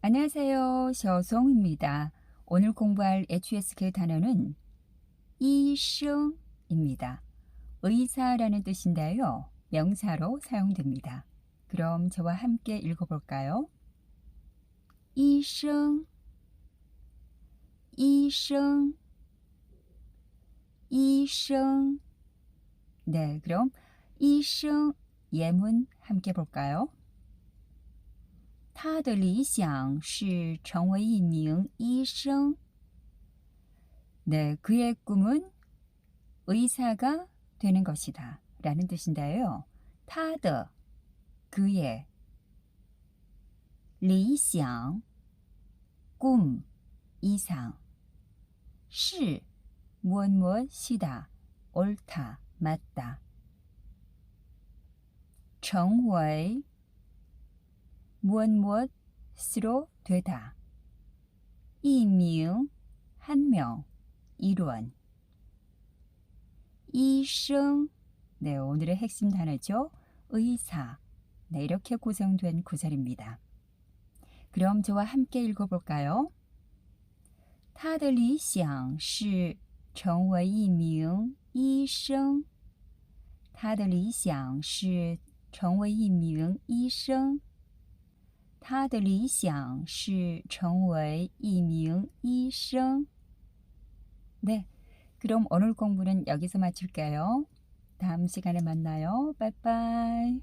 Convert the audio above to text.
안녕하세요. 셔송입니다. 오늘 공부할 HSK 단어는 이승입니다. 의사라는 뜻인데요. 명사로 사용됩니다. 그럼 저와 함께 읽어볼까요? 이승, 이승, 이승. 네, 그럼 이승 예문 함께 볼까요? 他的理想是成为一名医生. 네, 그의 꿈은 의사가 되는 것이다. 라는 뜻인데요. 他的 그의 理想 꿈, 이상 是 무엇 무엇이다. 옳다, 맞다. 成为 무엇 무엇으로 되다. 이명 한 명, 일원. 이승 네, 오늘의 핵심 단어죠. 의사. 네, 이렇게 구성된 구절입니다. 그럼 저와 함께 읽어볼까요? 他的理想是成为一名医生。他的理想是成为一名医生。 他的理想是成为一名医生. 네, 그럼 오늘 공부는 여기서 마칠게요. 다음 시간에 만나요. 빠이빠이.